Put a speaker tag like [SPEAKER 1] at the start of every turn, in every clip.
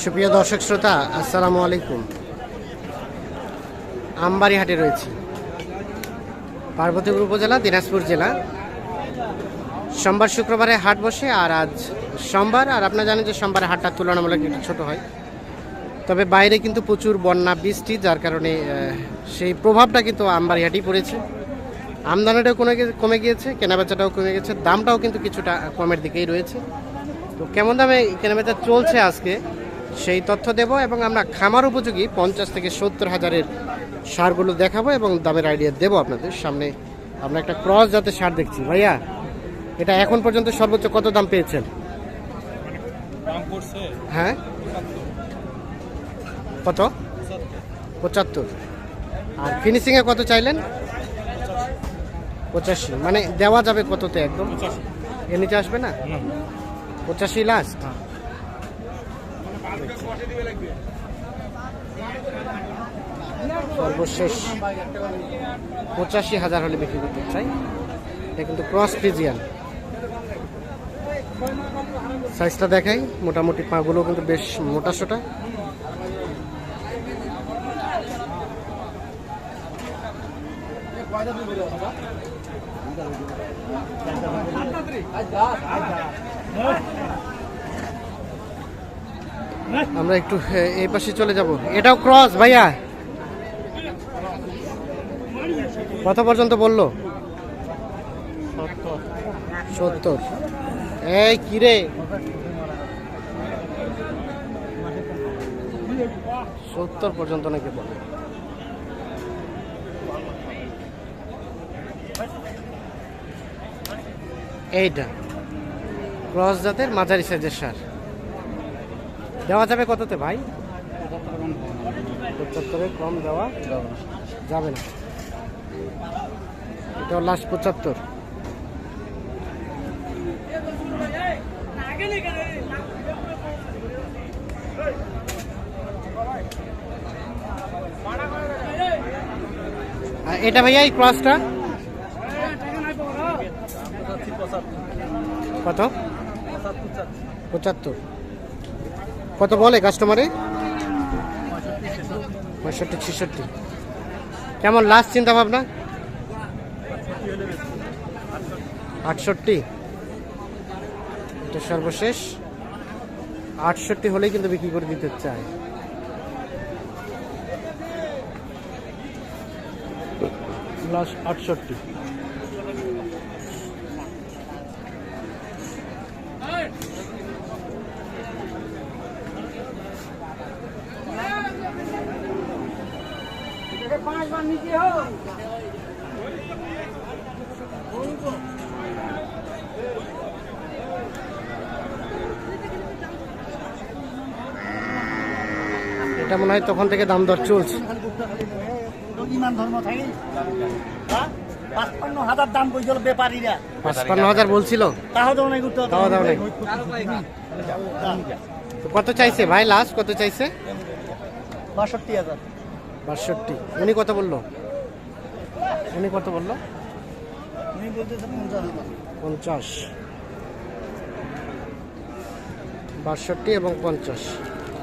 [SPEAKER 1] সুপ্রিয় দর্শক শ্রোতা, আসসালামু আলাইকুম। আমবাড়ি হাটে রয়েছি। পার্বতীপুর উপজেলা, দিনাজপুর জেলা। সোমবার শুক্রবারে হাট বসে আর আজ সোমবার, আর আপনারা জানেন যে সোমবারে হাটটা তুলনামূলক একটু ছোট হয়। তবে বাইরে কিন্তু প্রচুর বন্যা, বৃষ্টি, যার কারণে সেই প্রভাবটা কিন্তু আমবাড়ি হাটেই পড়েছে। আমদানিটাও কমে গিয়েছে, কেনাবেচাটাও কমে গেছে, দামটাও কিন্তু কিছুটা কমের দিকেই রয়েছে। তো কেমন দামে কেনাবেচা চলছে আজকে? সেই তথ্য দেব এবং আমরা খামার উপযোগী পঞ্চাশ থেকে সত্তর হাজারের সারগুলো দেখাবো এবং দামের আইডিয়া দেবো আপনাদের সামনে। আমরা একটা ক্রস জাতের সার দেখছি। ভাইয়া এটা এখন পর্যন্ত সর্বোচ্চ কত দাম পেয়েছেন? হ্যাঁ? কত? পঁচাত্তর। আর ফিনিশিংয়ে কত চাইলেন? পঁচাশি। মানে দেওয়া যাবে কততে একদম? এর নিচে আসবে না। পঁচাশি লাস্ট সর্বশেষ পঁচাশি হাজার হলে বিক্রি করতে চাই। এটা কিন্তু ক্রস ফ্রিজিয়ান সাইজটা দেখাই মোটামুটি পাগুলো কিন্তু বেশ মোটা সোটা। আমরা একটু এই পাশে চলে যাব। এটাও ক্রস ভাইয়া। কত পর্যন্ত বলল। সত্তর। এই কিরে সত্তর পর্যন্ত নাকি বলে। এইটা। ক্রস জাতের মাঝারি সাইজের সার। দেওয়া যাবে কততে ভাই? পঁচাত্তরে, কম দেওয়া যাবে না। এটা লাস্ট পঁচাত্তর। এটা ভাইয়া এই ক্রসটা? কত? পঁচাত্তর। কত বলে কাস্টমারে পঁয়ষট্টি, ছেষট্টি। কেমন লাস্ট চিন্তা ভাবনা আটষট্টি। এটা সর্বশেষ। আটষট্টি হলেই কিন্তু বিক্রি করে দিতে চায়। লাস্ট আটষট্টি। এটা মনে হয় তখন থেকে দাম দর চলছে।
[SPEAKER 2] পাঁচপান্ন হাজার দাম কইছিল ব্যাপারীরা
[SPEAKER 1] পাঁচপান্ন হাজার বলছিল?
[SPEAKER 2] তাও দাও নাই করতে
[SPEAKER 1] তাও দাও নাই। কত চাইছে ভাই লাস্ট? কত চাইছে?
[SPEAKER 2] বাষট্টি হাজার।
[SPEAKER 1] বাষট্টি। উনি কত বলল? উনি কত বলল?
[SPEAKER 2] পঞ্চাশ
[SPEAKER 1] বাষট্টি এবং পঞ্চাশ।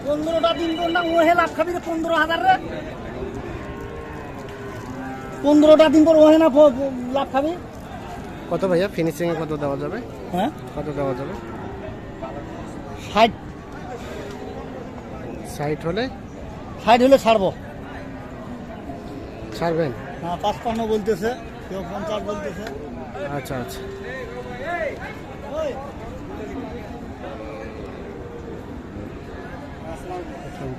[SPEAKER 2] পনেরোটা দিন না ওহে লাভ খাবি পনেরো হাজার রে। পনেরোটা দিন পর ওহে না লাভ খাবি।
[SPEAKER 1] কত ভাইয়া? ফিনিশিংয়ে কত দেওয়া যাবে?
[SPEAKER 2] হ্যাঁ?
[SPEAKER 1] কত দেওয়া যাবে?
[SPEAKER 2] ষাট।
[SPEAKER 1] সাইট হলে?
[SPEAKER 2] ষাট হলে ছাড়বো।
[SPEAKER 1] ছাড়বেন?
[SPEAKER 2] হ্যাঁ পাঁচপান্ন বলতেছে কেউ পঞ্চাশ বলতেছে।
[SPEAKER 1] আচ্ছা আচ্ছা।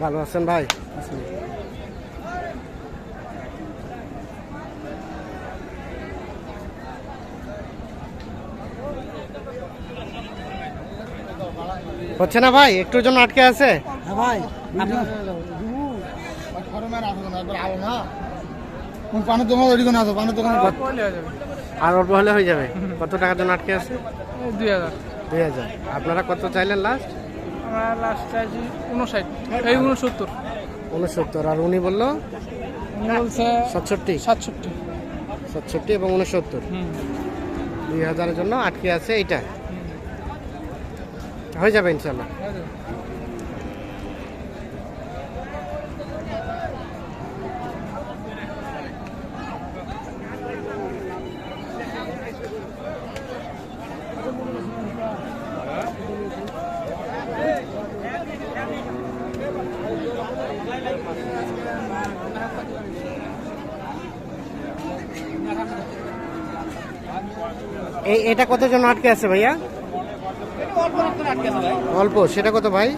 [SPEAKER 1] ভালো আছেন ভাই? হচ্ছে না ভাই? একটুর জন্য আটকে আছে?
[SPEAKER 2] হ্যাঁ ভাই
[SPEAKER 3] পানের দোকান ওই দোকানে আছে পানের দোকানে
[SPEAKER 1] আর অল্প হলে হয়ে যাবে? কত টাকার জন্য আটকে আছে?
[SPEAKER 4] দুই হাজার।
[SPEAKER 1] দুই হাজার। আপনারা কত চাইলেন লাস্ট
[SPEAKER 4] আমরা লাস্ট চাইছি উনষাট। এই উনসত্তর।
[SPEAKER 1] উনসত্তর। আর উনি বলল?
[SPEAKER 4] উনি বলছে
[SPEAKER 1] সাতষট্টি।
[SPEAKER 4] সাতষট্টি।
[SPEAKER 1] সাতষট্টি এবং উনসত্তর। দুই হাজারের জন্য আটকে আছে এইটা। হয়ে যাবে ইনশাল্লাহ। এটা কতজন আটকে আছে ভাইয়া? অল্প সেটা কত ভাই?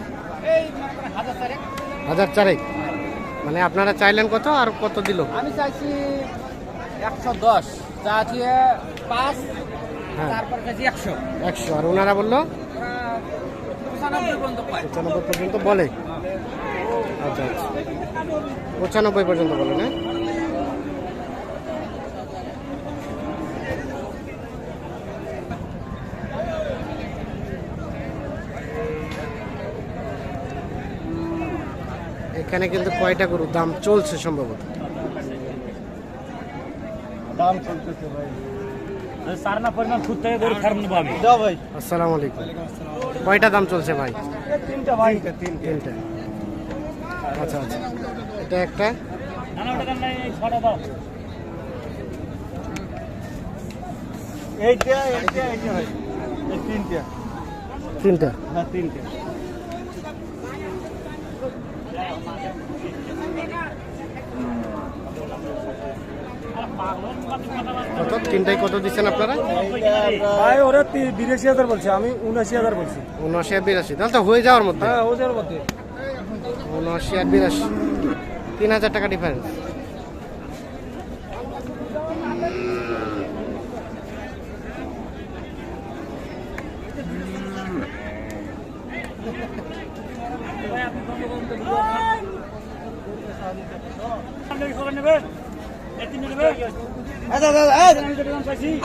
[SPEAKER 1] হাজার চারেক। মানে আপনারা চাইলেন কত আর কত দিল?
[SPEAKER 2] আমি চাইছি একশো দশ। চাইছি পাঁচ
[SPEAKER 1] হ্যাঁ।
[SPEAKER 2] তারপর চাইছি একশো।
[SPEAKER 1] একশো। আর ওনারা বলল?
[SPEAKER 2] পঁচানব্বই পর্যন্ত
[SPEAKER 1] পঁচানব্বই পর্যন্ত বলে। আচ্ছা আচ্ছা। পঁচানব্বই পর্যন্ত বলে না? এখানে কিন্তু কয়টা গরু দাম চলছে সম্ভবত?
[SPEAKER 3] দাম চলতেছে ভাই।
[SPEAKER 1] আসসালামু আলাইকুম। কয়টা দাম চলছে ভাই?
[SPEAKER 3] তিনটা ভাই।
[SPEAKER 1] তিনটা আচ্ছা আচ্ছা। এটা একটা?
[SPEAKER 3] তিনটা।
[SPEAKER 1] তিনটা?
[SPEAKER 3] হ্যাঁ তিনটা।
[SPEAKER 1] কত? তিনটায় কত দিচ্ছেন আপনারা?
[SPEAKER 3] ভাই ওরা বিরাশি হাজার বলছে আমি উনাশি হাজার বলছি।
[SPEAKER 1] উনআশি আর বিরাশি তাহলে তো হয়ে যাওয়ার মধ্যে।
[SPEAKER 3] হ্যাঁ ওদের মধ্যে।
[SPEAKER 1] উনআশি আর বিরাশি তিন হাজার টাকা ডিফারেন্স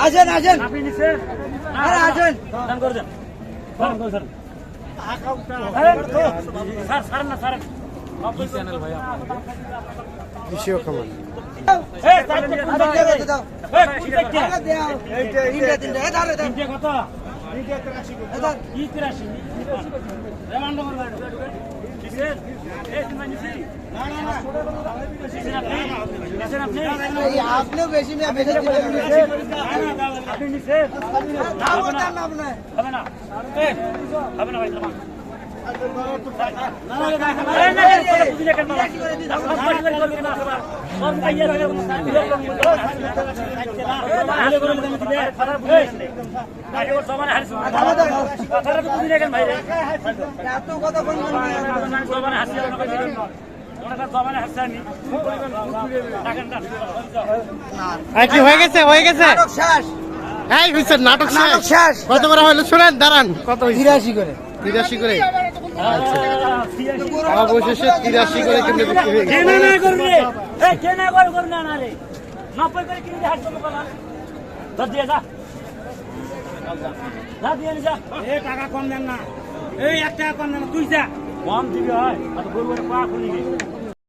[SPEAKER 2] আসেন আসেন আসেন
[SPEAKER 1] খামার
[SPEAKER 2] আপনিও মেয়ে বেশি এত কথা
[SPEAKER 1] এই কি হয়ে গেছে? হয়ে গেছে? নাটক শেষ। কত করে হলো শুনেন দাঁড়ান। কত
[SPEAKER 2] বিরাশি করে।
[SPEAKER 1] তিরাশি করে। আচ্ছা। অবশেষে তিরাশি করে কিন্তু বিক্রি হয়ে গেছে।
[SPEAKER 5] টাকা কম দেন না। এই এক টাকা কম দেন না। তুই যা। কম দিবি হয়। গরু পা খুলি